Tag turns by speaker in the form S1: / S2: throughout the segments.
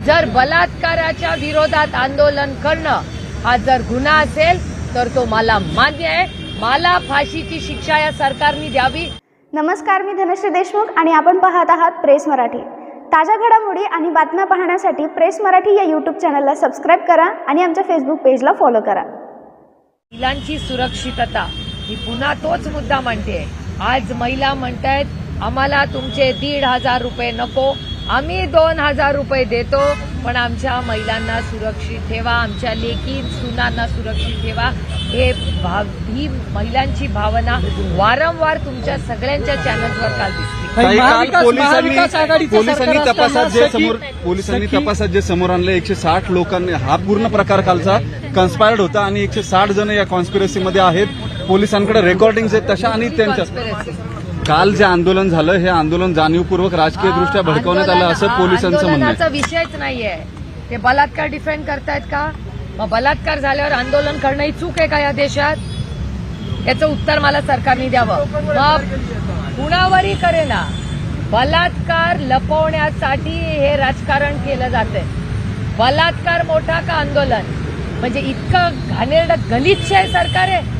S1: जर बलात्काराच्या विरोधात आंदोलन करणं हा जर गुन्हा असेल तर तो मला मान्य आहे. मला फाशीची शिक्षा या सरकारने द्यावी.
S2: नमस्कार मी धनश्री देशमुख आणि आपण पाहत आहात प्रेस मराठी. ताज्या घडामोडी आणि बातम्या पाहण्यासाठी प्रेस मराठी या यूट्यूब चॅनलला सबस्क्राईब करा आणि आमच्या फेसबुक पेजला फॉलो करा.
S1: महिलांची सुरक्षितता ही पुन्हा तोच मुद्दा मांडते. आज महिला म्हणतायत आम्हाला तुमचे दीड हजार रुपये नको आम्ही दोन हजार रुपये देतो पण आमच्या महिलांना सुरक्षित ठेवा आमच्या लेकी सुनांना सुरक्षित ठेवा. हे भाव ही महिलांची भावना वारंवार तुमच्या सगळ्यांच्या चॅनल्सवर काल दिसली
S3: पोलिसांनी तपासात जे समोर पोलिसांनी तपासात जे समोर आणलं एकशे साठ लोकांनी हा पूर्ण प्रकार कालचा कन्स्पायर्ड होता आणि एकशे साठ जण या कॉन्स्पिरसीमध्ये आहेत. पोलिसांकडे रेकॉर्डिंग आहेत तशा आणि त्यांच्या. काल जे आंदोलन झालं हे आंदोलन जाणीवपूर्वक राजकीय दृष्ट्या भडकवण्यात आलं असं पोलिसांचं म्हणणं
S1: विषयच नाहीये. ते बलात्कार डिफेंड करतायत का? मग बलात्कार झाल्यावर आंदोलन करणं ही चूक आहे का या देशात? याचं उत्तर मला सरकारने द्यावं. मग कुणावरही करेना. बलात्कार लपवण्यासाठी हे राजकारण केलं जातंय. बलात्कार मोठा का आंदोलन? म्हणजे इतकं घाणेरडं गलिच्छ आहे सरकार. आहे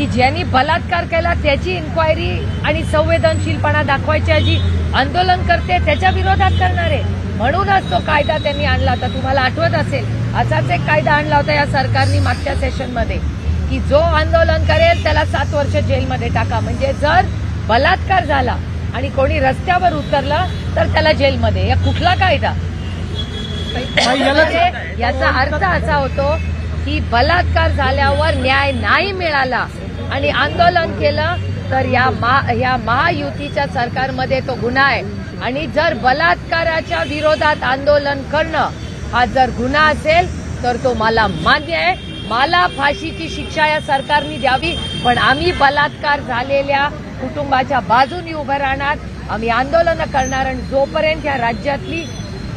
S1: की ज्यांनी बलात्कार केला त्याची इन्क्वायरी आणि संवेदनशीलपणा दाखवायची ऐवजी आंदोलन करते त्याच्या विरोधात करणार. आहे म्हणूनच तो कायदा त्यांनी आणला. होता तुम्हाला आठवत असेल असाच एक कायदा आणला होता या सरकारने मागच्या सेशनमध्ये की जो आंदोलन करेल त्याला सात वर्ष जेलमध्ये टाका. म्हणजे जर बलात्कार झाला आणि कोणी रस्त्यावर उतरलं तर त्याला जेलमध्ये. या कुठला कायदा? म्हणजे याचा अर्थ असा होतो की बलात्कार झाल्यावर न्याय नाही मिळाला आणि आंदोलन केलं तर या मा- या महायुतीच्या सरकारमध्ये तो गुन्हा आहे. आणि जर बलात्काराच्या विरोधात आंदोलन करणं हा जर गुन्हा असेल तर तो मला मान्य आहे. मला फाशीची शिक्षा या सरकारने द्यावी पण आम्ही बलात्कार झालेल्या कुटुंबाच्या बाजूनी उभं राहणार. आम्ही आंदोलनं करणार आणि जोपर्यंत या राज्यातली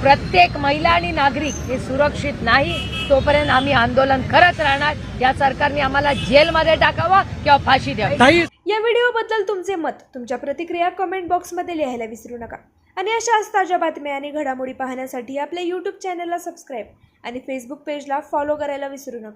S1: प्रत्येक महिला आणि नागरिक हे सुरक्षित नाही तोपर्यंत आम्ही आंदोलन करत राहणार. या सरकारने आम्हाला जेलमध्ये टाकावा किंवा फाशी द्यावी.
S4: या व्हिडिओबद्दल तुमचे मत तुमच्या प्रतिक्रिया कमेंट बॉक्समध्ये लिहायला विसरू नका. आणि अशाच ताज्या बातम्या आणि घडामोडी पाहण्यासाठी आपल्या यूट्यूब चॅनलला सबस्क्राईब आणि फेसबुक पेजला फॉलो करायला विसरू नका.